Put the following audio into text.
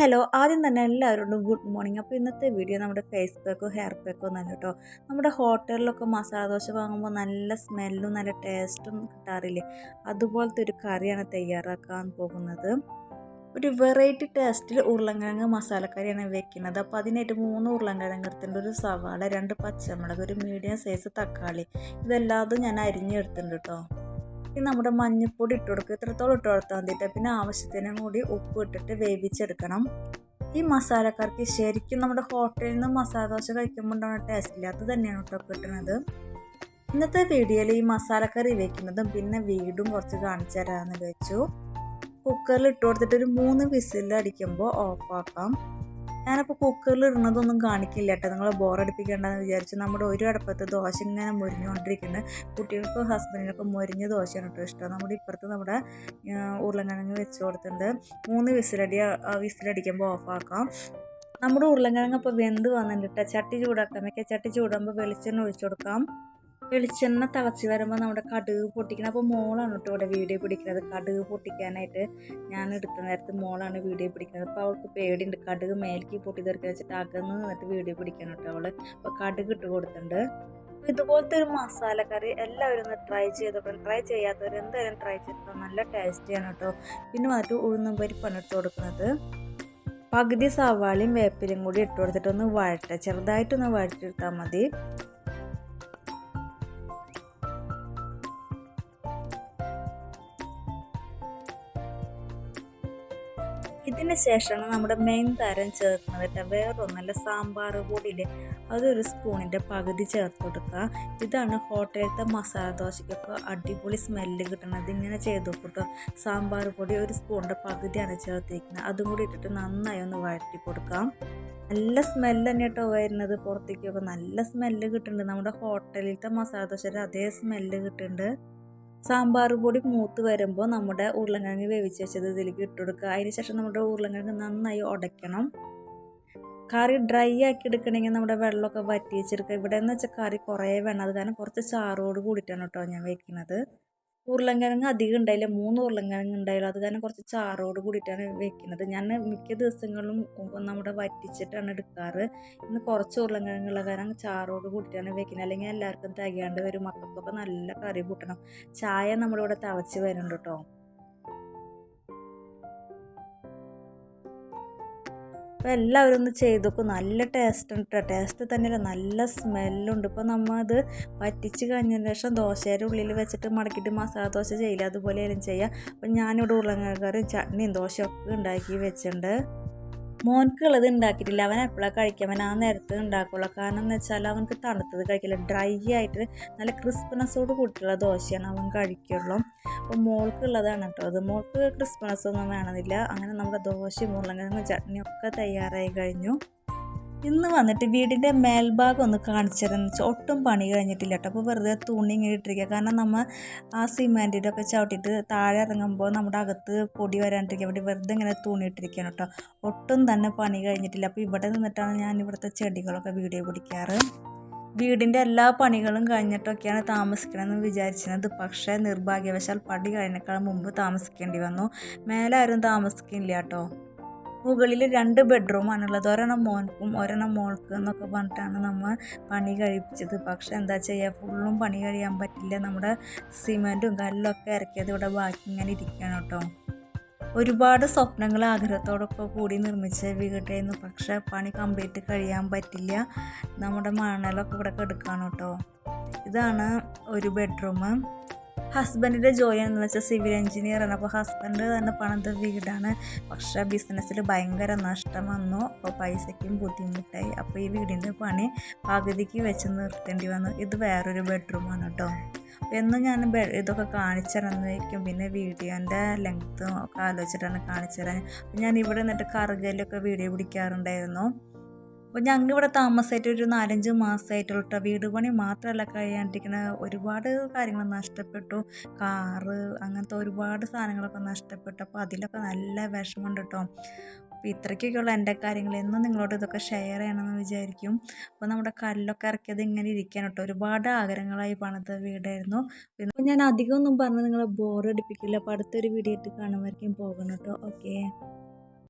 Hello ആദ്യം തന്നെ എല്ലാവരോടും ഗുഡ് മോർണിംഗ്. അപ്പോൾ ഇന്നത്തെ വീഡിയോ നമ്മുടെ ഫേസ് പാക്കോ ഹെയർ പാക്കോ ഒന്നല്ല കേട്ടോ. നമ്മുടെ ഹോട്ടലിലൊക്കെ മസാല ദോശ വാങ്ങുമ്പോൾ നല്ല സ്മെല്ലും നല്ല ടേസ്റ്റും കിട്ടാറില്ലേ? അതുപോലത്തെ ഒരു കറിയാണ് തയ്യാറാക്കാൻ പോകുന്നത്. ഒരു വെറൈറ്റി ടേസ്റ്റിൽ ഉരുളൻകിഴങ്ങ് മസാലക്കറിയാണ് വെക്കുന്നത്. അപ്പോൾ അതിനായിട്ട് മൂന്ന് ഉരുളൻകിഴങ്ങ് എടുത്തിട്ടുണ്ട്. ഒരു സവാള രണ്ട് പച്ചമുളക് ഒരു മീഡിയം സൈസ് തക്കാളി. ഇതെല്ലാതും ഞാൻ അരിഞ്ഞെടുത്തിട്ടുണ്ട് കേട്ടോ. ഇനി നമ്മുടെ മഞ്ഞൾപ്പൊടി ഇട്ട് കൊടുക്കുക ഇത്രത്തോളം ഇട്ട് കൊടുത്താൽ മതിയിട്ട് പിന്നെ ആവശ്യത്തിനും കൂടി ഉപ്പ് ഇട്ടിട്ട് വേവിച്ചെടുക്കണം. ഈ മസാലക്കറിക്ക് ശരിക്കും നമ്മുടെ ഹോട്ടലിൽ നിന്ന് മസാല ദോശ കഴിക്കുമ്പോൾ ഉണ്ടാകുന്ന ടേസ്റ്റ് ഇല്ല അത് തന്നെയാണ് കേട്ടോ കിട്ടുന്നത് ഇന്നത്തെ വീഡിയോയിൽ ഈ മസാലക്കറി വെക്കുന്നതും പിന്നെ വീടും കുറച്ച് കാണിച്ചു തരാമെന്ന് വെച്ചു കുക്കറിൽ ഇട്ട് കൊടുത്തിട്ട് ഒരു മൂന്ന് വിസിൽ അടിക്കുമ്പോൾ ഓഫാക്കാം ഞാനപ്പോൾ കുക്കറിൽ ഇടുന്നതൊന്നും കാണിക്കില്ല കേട്ടോ നിങ്ങൾ ബോറടിപ്പിക്കേണ്ടെന്ന് വിചാരിച്ചു നമ്മുടെ ഒരു അടുപ്പത്ത് ദോശ ഇങ്ങനെ മുരിഞ്ഞുകൊണ്ടിരിക്കുന്നത് കുട്ടികൾക്കും ഹസ്ബൻഡിനൊക്കെ മുരിഞ്ഞ ദോശയാണ് കേട്ടോ ഇഷ്ടം. നമ്മുടെ ഇപ്പുറത്ത് നമ്മുടെ ഉരുളൻകിഴങ്ങ് വെച്ച് കൊടുത്തിട്ടുണ്ട്. മൂന്ന് വിസിലടി വിസിലടിക്കുമ്പോൾ ഓഫാക്കാം നമ്മുടെ ഉരുളൻകിഴങ്ങ് അപ്പോൾ വെന്ത് വന്നിട്ട് ചട്ടി ചൂടാക്കാം ചട്ടി ചൂടാകുമ്പോൾ വെളിച്ചെണ്ണ ഒഴിച്ചു കൊടുക്കാം. വെളിച്ചെണ്ണ തിളച്ച് വരുമ്പോൾ നമ്മുടെ കടുക് പൊട്ടിക്കണം അപ്പോൾ മോളാണ് കേട്ടോ ഇവിടെ വീഡിയോ പിടിക്കുന്നത് കടുക് പൊട്ടിക്കാനായിട്ട് ഞാൻ എടുത്ത നേരത്ത് മോളാണ് വീഡിയോ പിടിക്കുന്നത് അപ്പോൾ അവൾക്ക് പേടിയുണ്ട്. കടുക് മേലേക്ക് പൊട്ടി തീർക്കുക വെച്ചിട്ട് അകന്ന് നിന്നിട്ട് വീഡിയോ പിടിക്കണം കേട്ടോ അവൾ അപ്പോൾ കടുക് ഇട്ട് കൊടുത്തിട്ടുണ്ട്. ഇതുപോലത്തെ ഒരു മസാല കറി എല്ലാവരും ഒന്ന് ട്രൈ ചെയ്തപ്പോൾ ട്രൈ ചെയ്യാത്തവർ എന്തായാലും ട്രൈ ചെയ്തോ. നല്ല ടേസ്റ്റിയാണ് കേട്ടോ പിന്നെ വന്നിട്ട് ഉഴുന്നും പരിപ്പാണ് ഇട്ട് കൊടുക്കുന്നത്. പകുതി സവാളയും വേപ്പിലും കൂടി ഇട്ട് കൊടുത്തിട്ടൊന്ന് വഴറ്റുക വഴറ്റി വഴറ്റിയെടുത്താൽ മതി. ഇതിന് ശേഷമാണ് നമ്മുടെ മെയിൻ താരം ചേർക്കുന്നത് കേട്ടോ. വേറൊന്നല്ല സാമ്പാർ പൊടിയിൽ അതൊരു സ്പൂണിന്റെ പകുതി ചേർത്ത് കൊടുക്കുക. ഇതാണ് ഹോട്ടലിലത്തെ മസാല ദോശയ്ക്കൊക്കെ അടിപൊളി സ്മെല്ല് കിട്ടുന്നത് ഇങ്ങനെ ചെയ്ത് കേട്ടോ സാമ്പാർ പൊടി ഒരു സ്പൂണിന്റെ പകുതിയാണ് ചേർത്തിരിക്കുന്നത്. അതും കൂടി ഇട്ടിട്ട് നന്നായി ഒന്ന് വഴറ്റി കൊടുക്കാം നല്ല സ്മെല്ല് തന്നെ കേട്ടോ വരുന്നത് പുറത്തേക്കൊക്കെ. നല്ല സ്മെല്ല് കിട്ടുന്നുണ്ട്. നമ്മുടെ ഹോട്ടലിലത്തെ മസാല ദോശയുടെ അതേ സ്മെല്ല് കിട്ടുന്നുണ്ട്. സാമ്പാർ പൊടി മൂത്ത് വരുമ്പോൾ നമ്മുടെ ഉരുളങ്കിഴങ്ങ് വേവിച്ച് വെച്ചത് ഇതിലേക്ക് ഇട്ട് കൊടുക്കുക. അതിന് ശേഷം നമ്മുടെ ഉരുളങ്കിഴങ്ങ് നന്നായി ഉടയ്ക്കണം. കറി ഡ്രൈ ആക്കി എടുക്കണമെങ്കിൽ നമ്മുടെ വെള്ളമൊക്കെ വറ്റി വെച്ചെടുക്കുക ഇവിടെ എന്ന് വെച്ചാൽ കറി കുറേ വേണം. അത് കാരണം കുറച്ച് ചാറോട് കൂടിയിട്ടാണ് കേട്ടോ ഞാൻ വെക്കുന്നത്. ഉരുളൻകിഴങ്ങ് അധികം ഉണ്ടായില്ല. മൂന്ന് ഉരുളൻകിഴങ്ങ് ഉണ്ടായില്ല. അത് കാരണം കുറച്ച് ചാറോട് കൂടിയിട്ടാണ് വെക്കുന്നത്. ഞാൻ മിക്ക ദിവസങ്ങളിലും നമ്മുടെ വറ്റിച്ചിട്ടാണ് എടുക്കാറ്. ഇന്ന് കുറച്ച് ഉരുളൻകിഴങ്ങുള്ള കാരണം ചാറോട് കൂടിയിട്ടാണ് വെക്കുന്നത്. അല്ലെങ്കിൽ എല്ലാവർക്കും തികയാണ്ട് വരും. മക്കൾക്കൊക്കെ നല്ല കറി കൂട്ടണം. ചായ നമ്മളിവിടെ തിളച്ച് വരുന്നുണ്ട് കേട്ടോ. അപ്പോൾ എല്ലാവരും ഒന്ന് ചെയ്ത് നോക്കും നല്ല ടേസ്റ്റ് ഉണ്ട് കേട്ടോ ടേസ്റ്റ് തന്നെയല്ല. നല്ല സ്മെല്ലുണ്ട് ഇപ്പോൾ നമ്മൾ അത് പറ്റിച്ച് കഴിഞ്ഞതിന് ശേഷം ദോശയുടെ ഉള്ളിൽ വെച്ചിട്ട് മടക്കിയിട്ട് മസാല ദോശ ചെയ്യില്ല? അതുപോലെ എല്ലാം ചെയ്യാം. അപ്പം ഞാനിവിടെ ഉരുളങ്ങറി ചട്നിയും ഒക്കെ ഉണ്ടാക്കി വെച്ചിട്ടുണ്ട്. മോൻക്കുള്ളത് ഉണ്ടാക്കിയിട്ടില്ല. അവൻ എപ്പോഴാണ് കഴിക്കുക? അവൻ ആ നേരത്ത് ഉണ്ടാക്കുള്ളൂ. കാരണം എന്ന് വെച്ചാൽ അവനക്ക് തണുത്തത് കഴിക്കില്ല. ഡ്രൈ ആയിട്ട് നല്ല ക്രിസ്പിനെസ്സോട് കൂട്ടിയുള്ള ദോശയാണ് അവൻ കഴിക്കുള്ളൂ. അപ്പോൾ മോൾക്കുള്ളതാണ് കേട്ടോ അത്. മോൾക്ക് ക്രിസ്പിനെസ് ഒന്നും വേണമെന്നില്ല. അങ്ങനെ നമ്മുടെ ദോശയും ഉരുളക്കിഴങ്ങും ചട്നിയും ഒക്കെ തയ്യാറായി കഴിഞ്ഞു. ഇന്ന് വന്നിട്ട് വീടിന്റെ മേൽഭാഗം ഒന്ന് കാണിച്ചു വെച്ചാൽ ഒട്ടും പണി കഴിഞ്ഞിട്ടില്ല കേട്ടോ. അപ്പോൾ വെറുതെ തുണി ഇങ്ങനെ ഇട്ടിരിക്കുക കാരണം നമ്മൾ ആ സിമെന്റിന്റെ ഒക്കെ ചവിട്ടിയിട്ട് താഴെ ഇറങ്ങുമ്പോൾ നമ്മുടെ അകത്ത് പൊടി വരാണ്ടിരിക്കാൻ വേണ്ടി വെറുതെ ഇങ്ങനെ തുണി ഇട്ടിരിക്കുകയാണ് കേട്ടോ. ഒട്ടും തന്നെ പണി കഴിഞ്ഞിട്ടില്ല. അപ്പോൾ ഇവിടെ നിന്നിട്ടാണ് ഞാൻ ഇവിടുത്തെ ചെടികളൊക്കെ വീഡിയോ പിടിക്കാറ്. വീടിന്റെ എല്ലാ പണികളും കഴിഞ്ഞിട്ടൊക്കെയാണ് താമസിക്കണമെന്ന് വിചാരിച്ചിരുന്നത്. പക്ഷേ നിർഭാഗ്യവശാൽ പടി കഴിഞ്ഞേക്കാൾ മുമ്പ് താമസിക്കേണ്ടി വന്നു. മേലെ ആരും താമസിക്കില്ല കേട്ടോ. മുകളിൽ രണ്ട് ബെഡ്റൂമാണുള്ളത്. ഒരെണ്ണം മോൻക്കും ഒരെണ്ണം മോൾക്കും എന്നൊക്കെ പറഞ്ഞിട്ടാണ് നമ്മൾ പണി കഴിപ്പിച്ചത്. പക്ഷെ എന്താ ചെയ്യുക ഫുള്ളും പണി കഴിയാൻ പറ്റില്ല. നമ്മുടെ സിമെന്റും കല്ലൊക്കെ ഇറക്കിയത് ഇവിടെ ബാക്കി ഇങ്ങനെ ഇരിക്കുകയാണ് കേട്ടോ. ഒരുപാട് സ്വപ്നങ്ങൾ ആഗ്രഹത്തോടൊക്കെ കൂടി നിർമ്മിച്ച വീടായിരുന്നു. പക്ഷെ പണി കംപ്ലീറ്റ് കഴിയാൻ പറ്റില്ല. നമ്മുടെ മണലൊക്കെ ഇവിടെ കെടുക്കാണ് കേട്ടോ. ഇതാണ് ഒരു ബെഡ്റൂം. ഹസ്ബൻഡിന്റെ ജോലി എന്ന് വെച്ചാൽ സിവിൽ എഞ്ചിനീയറാണ് അപ്പോൾ ഹസ്ബൻഡ് തന്നെ പണിത വീടാണ്. പക്ഷേ ബിസിനസ്സിൽ ഭയങ്കര നഷ്ടം വന്നു. അപ്പോൾ പൈസയ്ക്കും ബുദ്ധിമുട്ടായി. അപ്പോൾ ഈ വീടിന്റെ പണി പകുതിക്ക് വെച്ച് നിർത്തേണ്ടി വന്നു. ഇത് വേറൊരു ബെഡ്റൂമാണ് കേട്ടോ എന്നും ഞാൻ ഇതൊക്കെ കാണിച്ചു വയ്ക്കും പിന്നെ വീഡിയോന്റെ ലെങ്ത്തും ഒക്കെ ആലോചിച്ചിട്ടാണ് കാണിച്ചു തരാൻ. ഞാൻ ഇവിടെ നിന്നിട്ട് കറുകയിലൊക്കെ വീഡിയോ പിടിക്കാറുണ്ടായിരുന്നു. അപ്പോൾ ഞങ്ങൾ ഇവിടെ താമസമായിട്ട് ഒരു നാലഞ്ച് മാസമായിട്ടുള്ള വീട് പണി മാത്രമല്ല കഴിയാണ്ടിരിക്കുന്ന ഒരുപാട് കാര്യങ്ങൾ നഷ്ടപ്പെട്ടു. കാറ് അങ്ങനത്തെ ഒരുപാട് സാധനങ്ങളൊക്കെ നഷ്ടപ്പെട്ടു. അപ്പോൾ അതിലൊക്കെ നല്ല വിഷമമുണ്ട് കേട്ടോ അപ്പോൾ ഇത്രയ്ക്കൊക്കെയുള്ള എന്റെ കാര്യങ്ങൾ എന്നും നിങ്ങളോട് ഇതൊക്കെ ഷെയർ ചെയ്യണമെന്ന് വിചാരിക്കും. അപ്പോൾ നമ്മുടെ കല്ലൊക്കെ ഇറക്കിയത് ഇങ്ങനെ ഇരിക്കാൻ കേട്ടോ ഒരുപാട് ആഗ്രഹങ്ങളായി പണിത വീടായിരുന്നു. പിന്നെ ഞാൻ അധികമൊന്നും പറഞ്ഞ് നിങ്ങളെ ബോറടിപ്പിക്കില്ല അപ്പോൾ അടുത്തൊരു വീഡിയോ ആയിട്ട് കാണുമായിരിക്കും. പോകണം കേട്ടോ. ഓക്കേ